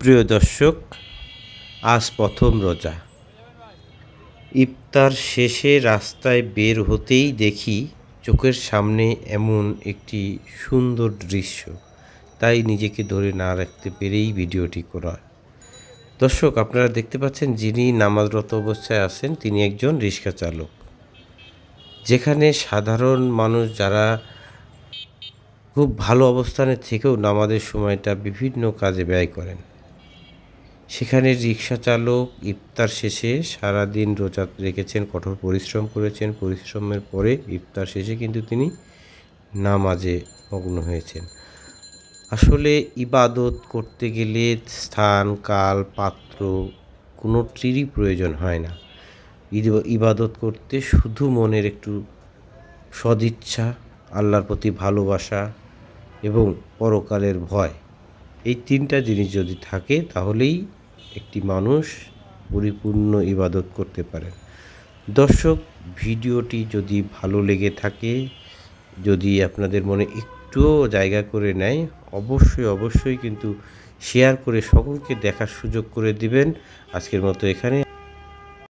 প্রিয় দর্শক, আজ প্রথম রোজা। ইফতার শেষে রাস্তায় বের হতেই দেখি চোখের সামনে এমন একটি সুন্দর দৃশ্য। তাই নিজেকে ধরে না রাখতে পেরেই ভিডিওটি করা দর্শক, আপনারা দেখতে পাচ্ছেন যিনি নামাজরত অবস্থায় আছেন, তিনি একজন রিক্সা চালক। যেখানে সাধারণ মানুষ যারা খুব ভালো অবস্থানে থেকেও নামাজের সময়টা বিভিন্ন কাজে ব্যয় করেন। সেখানে রিক্সা চালক ইফতার শেষে সারা দিন রোজা রেখেছেন, কঠোর পরিশ্রম করেছেন। পরিশ্রমের পরে ইফতার শেষে কিন্তু তিনি নামাজে মগ্ন হয়েছেন। আসলে ইবাদত করতে গেলে স্থান, কাল, পাত্র কোনো কোনোটিরই প্রয়োজন হয় না। ইবাদত করতে শুধু মনের একটু সদিচ্ছা, আল্লাহর প্রতি ভালোবাসা এবং পরকালের ভয়, এই তিনটা জিনিস যদি থাকে তাহলেই একটি মানুষ পরিপূর্ণ ইবাদত করতে পারে। দর্শক, ভিডিওটি যদি ভালো লেগে থাকে, যদি আপনাদের মনে একটুও জায়গা করে নেয়, অবশ্যই অবশ্যই কিন্তু শেয়ার করে সকলকে দেখার সুযোগ করে দিবেন। আজকের মতো এখানে।